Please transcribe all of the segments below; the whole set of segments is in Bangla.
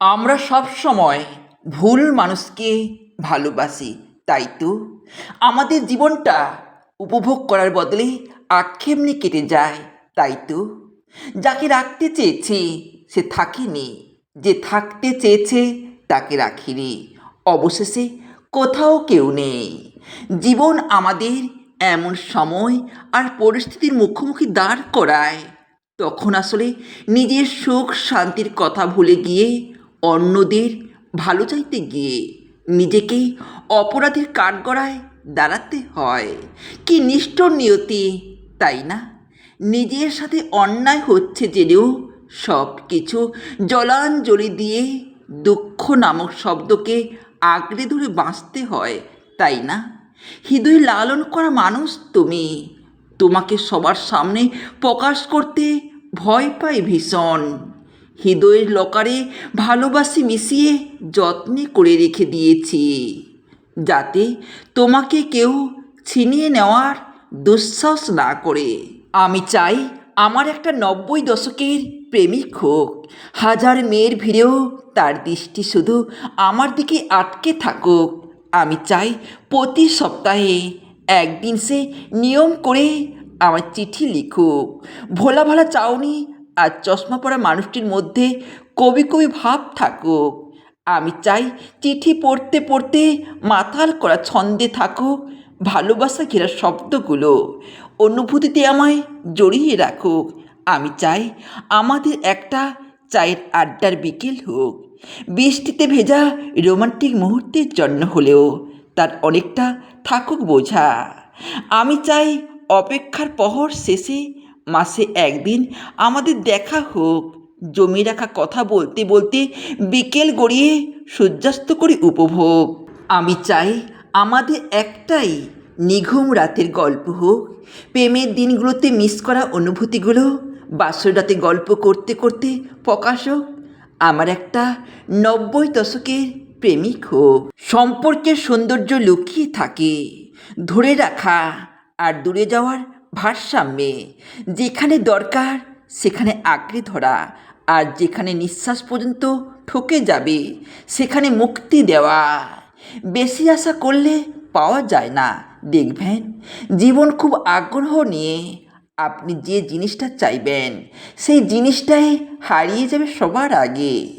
আমরা সব সময় ভুল মানুষকে ভালোবাসি, তাই তো? আমাদের জীবনটা উপভোগ করার বদলে আক্ষেপ নিয়ে কেটে যায়, তাই তো? যাকে রাখতে চেয়েছি, সে থাকেনি। যে থাকতে চেয়েছে, তাকে রাখিনি। অবশেষে কোথাও কেউ নেই। জীবন আমাদের এমন সময় আর পরিস্থিতির মুখোমুখি দাঁড় করায়। তখন আসলে নিজের সুখ শান্তির কথা ভুলে গিয়ে অন্যদের ভালো চাইতে গিয়ে নিজেকে অপরাধের কাঠগড়ায় দাঁড়াতে হয়। কি নিষ্ঠুর নিয়তি, তাই না? নিজের সাথে অন্যায় হচ্ছে জেনেও সব কিছু জলাঞ্জলি দিয়ে দুঃখ নামক শব্দকে আঁকড়ে ধরে বাঁচতে হয়, তাই না? হৃদয় লালন করা মানুষ তুমি। তোমাকে সবার সামনে প্রকাশ করতে ভয় পাই ভীষণ। হৃদয়ের লকারে ভালোবাসি মিশিয়ে যত্নে করে রেখে দিয়েছি। যাতে তোমাকে কেউ ছিনিয়ে নেওয়ার দুঃসাহস না করে। আমি চাই আমার একটা নব্বই দশকের প্রেমিক হোক। হাজার মেয়ের ভিড়েও তার দৃষ্টি শুধু আমার দিকে আটকে থাকুক। আমি চাই প্রতি সপ্তাহে একদিন সে নিয়ম করে আমার চিঠি লিখুক। ভোলা ভালা চাউনি আর চশমা পরা মানুষটির মধ্যে কবি কবি ভাব থাকুক। আমি চাই চিঠি পড়তে পড়তে মাতাল করা ছন্দে থাকুক, ভালোবাসা ঘেরা শব্দগুলো অনুভূতিতে আমায় জড়িয়ে রাখুক। আমি চাই আমাদের একটা চায়ের আড্ডার বিকেল হোক। বৃষ্টিতে ভেজা রোমান্টিক মুহূর্তের জন্য হলেও তার অনেকটা থাকুক বোঝা। আমি চাই অপেক্ষার পহর শেষে মাসে একদিন আমাদের দেখা হোক। জমি রাখা কথা বলতে বলতে বিকেল গড়িয়ে সূর্যাস্ত করে উপভোগ। আমি চাই আমাদের একটাই নিঘুম রাতের গল্প হোক। প্রেমের দিনগুলোতে মিস করা অনুভূতিগুলো, বাসর রাতে গল্প করতে করতে প্রকাশ হোক। আমার একটা নব্বই দশকের প্রেমিক হোক। সম্পর্কের সৌন্দর্য লুকিয়ে থাকে। ধরে রাখা আর দূরে যাওয়ার ভারসাম্যে। যেখানে দরকার, সেখানে আঁকড়ে ধরা। আর যেখানে নিঃশ্বাস পর্যন্ত ঠকে যাবে, সেখানে মুক্তি দেওয়া। বেশি আশা করলে পাওয়া যায় না। দেখবেন, জীবন খুব আগ্রহ নিয়ে আপনি যে জিনিসটা চাইবেন, সেই জিনিসটাই হারিয়ে যাবে সবার আগে।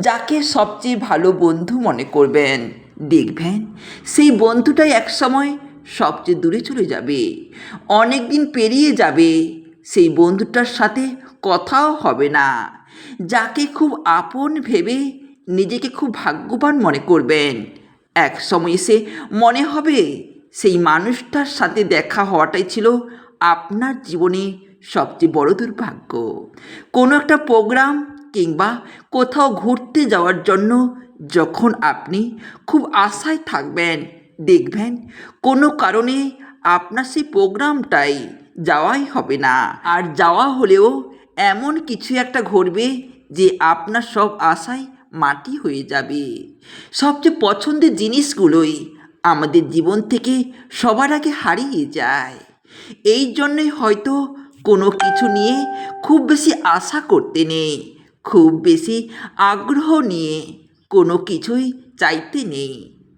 যাকে সবচেয়ে ভালো বন্ধু মনে করবেন, দেখবেন, সেই বন্ধুটাই একসময় সবচেয়ে দূরে চলে যাবে। অনেক দিন পেরিয়ে যাবে। সেই বন্ধুটার সাথে কথাও হবে না। যাকে খুব আপন ভেবে নিজেকে খুব ভাগ্যবান মনে করবেন। এক সময় এসে মনে হবে সেই মানুষটার সাথে দেখা হওয়াটাই ছিল আপনার জীবনে সবচেয়ে বড় দুর্ভাগ্য। কোনো একটা প্রোগ্রাম কিংবা কোথাও ঘুরতে যাওয়ার জন্য যখন আপনি খুব আশায় থাকবেন দেখবেন, কোনো কারণে আপনার সেই প্রোগ্রামটাই যাওয়াই হবে না। আর যাওয়া হলেও এমন কিছু একটা ঘটবে যে আপনার সব আশায় মাটি হয়ে যাবে। সবচেয়ে পছন্দের জিনিসগুলোই আমাদের জীবন থেকে সবার আগে হারিয়ে যায়। এই জন্যই হয়তো কোনো কিছু নিয়ে খুব বেশি আশা করতে নেই, খুব বেশি আগ্রহ নিয়ে কোনো কিছুই চাইতে নেই।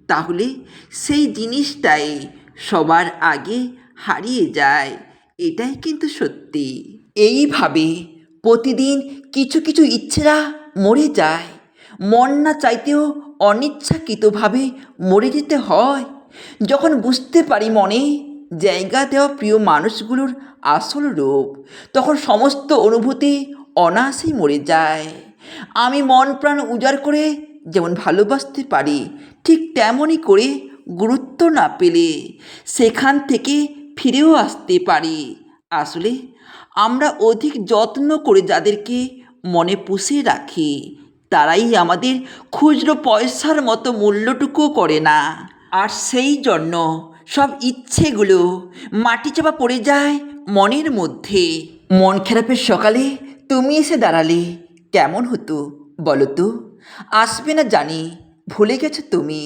তাহলে সেই জিনিসটাই সবার আগে হারিয়ে যায়। এটাই কিন্তু সত্যি। এইভাবে প্রতিদিন কিছু কিছু ইচ্ছেরা মরে যায়। মন না চাইতেও অনিচ্ছাকৃতভাবে মরে যেতে হয়। যখন বুঝতে পারি মনে জায়গা দেওয়া প্রিয় মানুষগুলোর আসল রূপ, তখন সমস্ত অনুভূতি অনায়াসেই মরে যায়। আমি মন প্রাণ উজাড় করে যেমন ভালোবাসতে পারি, ঠিক তেমনই করে গুরুত্ব না পেলে সেখান থেকে ফিরেও আসতে পারি। আসলে আমরা অধিক যত্ন করে যাদেরকে মনে পুষে রাখি, তারাই আমাদের খুচরো পয়সার মতো মূল্যটুকুও করে না। আর সেই জন্য সব ইচ্ছেগুলো মাটি চাপা পড়ে যায় মনের মধ্যে। মন খারাপের সকালে তুমি এসে দাঁড়ালে কেমন হতো বলো তো? আসবে না জানি, ভুলে গেছো তুমি।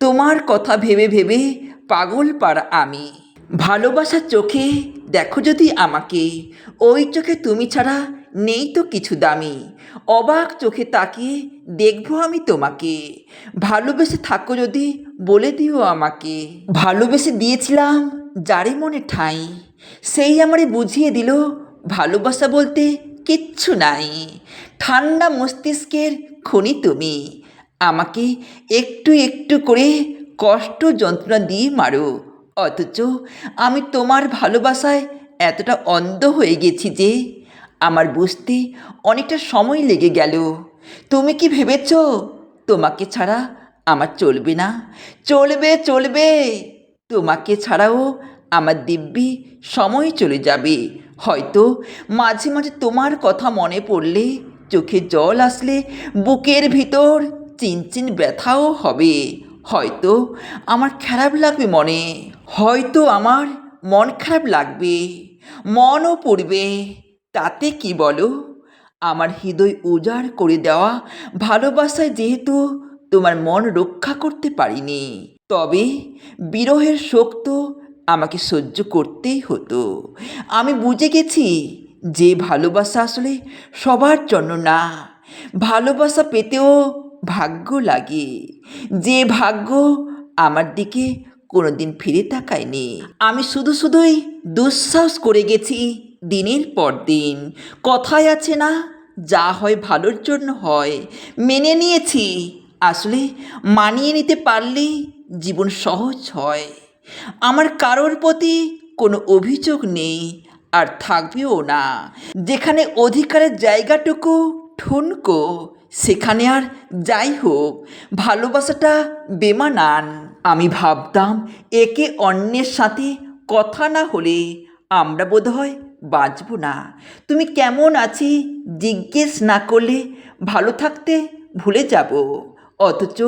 তোমার কথা ভেবে ভেবে পাগল পাড়া আমি। ভালোবাসার চোখে দেখো যদি আমাকে, ওই চোখে তুমি ছাড়া নেই তো কিছু দামি। অবাক চোখে তাকিয়ে দেখব আমি তোমাকে। ভালোবেসে থাকো যদি বলে দিও আমাকে। ভালোবেসে দিয়েছিলাম যারে মনে ঠাঁই, সেই আমারে বুঝিয়ে দিল ভালোবাসা বলতে কিচ্ছু নাই। ঠান্ডা মস্তিষ্কের খনি তুমি। আমাকে একটু একটু করে কষ্ট যন্ত্রণা দিয়ে মারো। অথচ আমি তোমার ভালোবাসায় এতটা অন্ধ হয়ে গেছি যে আমার বুঝতে অনেকটা সময় লেগে গেল। তুমি কি ভেবেছ? তোমাকে ছাড়া আমার চলবে না। চলবে চলবে। তোমাকে ছাড়াও আমার দিব্যি সময় চলে যাবে। হয়তো মাঝে মাঝে তোমার কথা মনে পড়লে চোখে জল আসলে বুকের ভিতর চিনচিন ব্যথাও হবে। হয়তো আমার খারাপ লাগবে মনে, হয়তো আমার মন খারাপ লাগবে, মনও পড়বে। তাতে কি বলো? আমার হৃদয় উজাড় করে দেওয়া ভালোবাসায় যেহেতু তোমার মন রক্ষা করতে পারিনি, তবে বিরহের শোক তো আমাকে সহ্য করতেই হতো। আমি বুঝে গেছি যে ভালোবাসা আসলে সবার জন্য না। ভালোবাসা পেতেও ভাগ্য লাগে। যে ভাগ্য আমার দিকে কোনোদিন ফিরে তাকায়নি। আমি শুধু শুধুই দুঃসাহস করে গেছি দিনের পর দিন। কথায় আছে না, যা হয় ভালোর জন্য হয়। মেনে নিয়েছি, আসলে মানিয়ে নিতে পারলেই জীবন সহজ হয়। আমার কারোর প্রতি কোনো অভিযোগ নেই আর থাকবেও না। যেখানে অধিকারের জায়গাটুকু ঠুনকো, সেখানে আর যাই হোক, ভালোবাসাটা বেমানান। আমি ভাবতাম একে অন্যের সাথে কথা না হলে আমরা বোধহয় বাঁচব না। তুমি কেমন আছি জিজ্ঞেস না করলে ভালো থাকতে ভুলে যাব। অথচ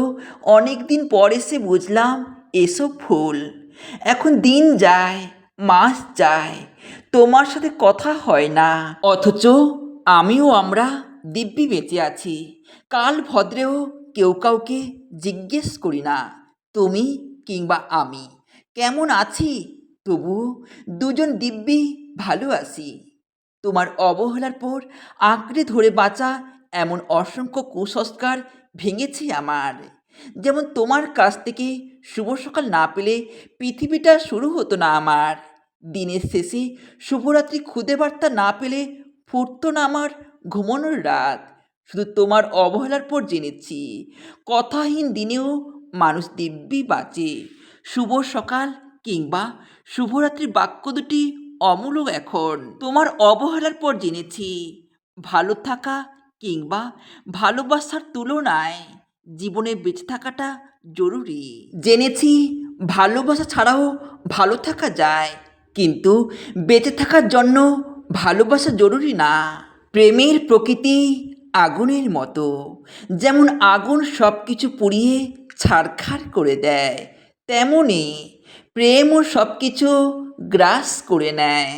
অনেক দিন পর এসে বুঝলাম এসব ভুল। এখন দিন যায়, মাস যায়, তোমার সাথে কথা হয় না। অথচ আমিও আমরা দিব্যি বেঁচে আছি। কাল ভদ্রেও কেউ কাউকে জিজ্ঞেস করি না, তুমি কিংবা আমি। কেমন আছি? তবু দুজন দিব্যি ভালো আছি। তোমার অবহেলার পর আঁকড়ে ধরে বাঁচা এমন অসংখ্য কুসংস্কার ভেঙেছি আমার। যেমন তোমার কাছ থেকে শুভ সকাল না পেলে পৃথিবীটা শুরু হতো না আমার। দিনের শেষে শুভরাত্রি খুদে বার্তা না পেলে ফুটতো না আমার ঘুমানোর রাত। শুধু তোমার অবহেলার পর জেনেছি, কথাহীন দিনেও মানুষ দিব্যি বাঁচে। শুভ সকাল কিংবা শুভরাত্রির বাক্য দুটি অমূলক এখন। তোমার অবহেলার পর জেনেছি, ভালো থাকা কিংবা ভালোবাসার তুলনায় জীবনে বেঁচে থাকাটা জরুরি। জেনেছি, ভালোবাসা ছাড়াও ভালো থাকা যায়, কিন্তু বেঁচে থাকার জন্য ভালোবাসা জরুরি না। প্রেমের প্রকৃতি আগুনের মতো, যেমন আগুন সব কিছু পুড়িয়ে ছারখার করে দেয়, তেমনি প্রেমও সব কিছু গ্রাস করে নেয়।